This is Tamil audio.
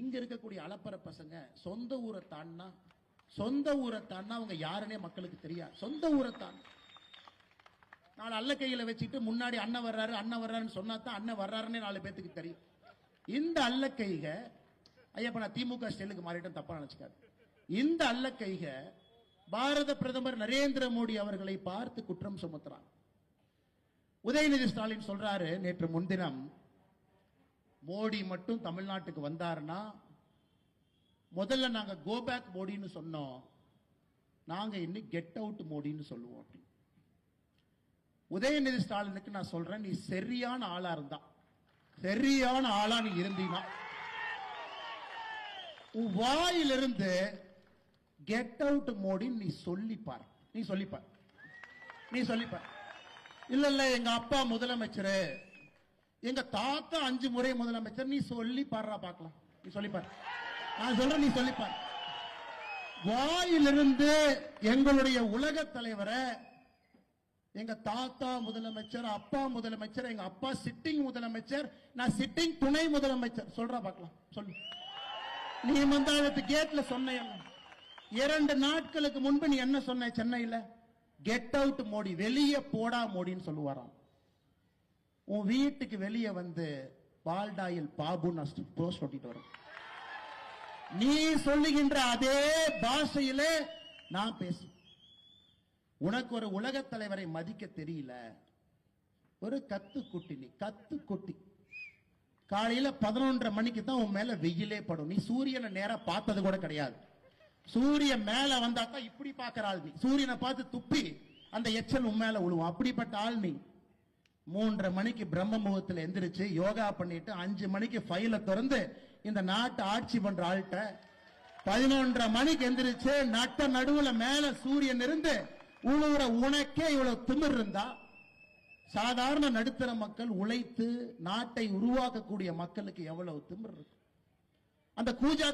இங்க இருக்கக்கூடிய அலப்பற பசங்க சொந்த ஊரை தாண்டினா சொந்த ஊரை தாண்டினா அவங்க யாருன்னே மக்களுக்கு தெரியாது. சொந்த ஊரை தான் நாலு அல்ல கையில வச்சுட்டு முன்னாடி அண்ணன் வர்றாரு அண்ணன் வர்றாருன்னு சொன்னா தான் அண்ணன் வர்றாருன்னே நாலு பேத்துக்கு தெரியும். இந்த அல்ல கைக ஐயப்ப நான் திமுக ஸ்டைலுக்கு மாறிட்டேன் தப்பா நினைச்சுக்காது. இந்த அல்ல கைக பாரத பிரதமர் நரேந்திர மோடி அவர்களை பார்த்து குற்றம் சுமத்துறான் உதயநிதி ஸ்டாலின் சொல்றாரு நேற்று முன்தினம் மோடி மட்டும் தமிழ்நாட்டுக்கு வந்தாருன்னா முதல்ல நாங்க கோபேக் மோடின்னு சொன்னோம். நாங்க இன்னும் கெட் அவுட் மோடின்னு சொல்லுவோம். அப்படின்னு உதயநிதி ஸ்டாலினுக்கு நான் சொல்றேன் நீ சரியான ஆளா இருந்தா. சரியான ஆளா நீ இருந்தீனா உன் வாயிலிருந்து கெட் அவுட் மோடி நீ சொல்லிப்பார். நீ சொல்லிப்பார். நீ சொல்லிப்பார். இல்ல இல்ல எங்க அப்பா முதலமைச்சர் எங்க தாத்தா அஞ்சு முறை முதலமைச்சர் நீ சொல்லி பாடுறா பார்க்கலாம். நீ சொல்லிப்பார் நான் சொல்றேன் நீ சொல்லிப்பார் வாயிலிருந்து எங்களுடைய உலக தலைவரை எங்க தாத்தா முதலமைச்சர் அப்பா முதலமைச்சர் எங்க அப்பா சிட்டிங் முதலமைச்சர் நான் சிட்டிங் துணை முதலமைச்சர். சொல்றா பார்க்கலாம். சொல்லு. நீ மந்தாளத்து கேட்ல சொன்ன இரண்டு நாட்களுக்கு முன்பு நீ என்ன சொன்ன சென்னையில? Get out Modi. வெளியே போடா மோடின்னு சொல்லுவாராம். உன் வீட்டுக்கு வெளியே வந்து பால்டாயில் பாபுன்னு போஸ்ட் ஒட்டிட்டு வரும் நீ சொல்லுகின்ற அதே பாஷையில நான் பேசு உனக்கு ஒரு உலகத் தலைவரை மதிக்க தெரியல. ஒரு கத்து குட்டி நீ கத்து குட்டி காலையில பதினொன்றரை மணிக்கு தான் உன் மேல வெயிலே படும். நீ சூரியனை நேரா பார்த்தது கூட கிடையாது. சூரியன் மேல வந்தா தான் இப்படி பாக்குற ஆள் நீ. சூரியனை பார்த்து துப்பி அந்த எச்சல் உன் மேல விழுவும் அப்படிப்பட்ட ஆள் நீ. மூன்றரை மணிக்கு பிரம்ம முகத்தில் எந்திரிச்சு யோகா பண்ணிட்டு அஞ்சு மணிக்கு ஃபைல திறந்து இந்த நாட்டை ஆட்சி பண்ற ஆள்கிட்ட பதினொன்றரை மணிக்கு எந்திரிச்சு நட்ட நடுவுல மேல சூரியன் இருந்து உழுவுற உனக்கே இவ்வளவு திமிர் இருந்தா சாதாரண நடுத்தர மக்கள் உழைத்து நாட்டை உருவாக்கக்கூடிய மக்களுக்கு எவ்வளவு திமிர் இருக்கு அந்த கூஜா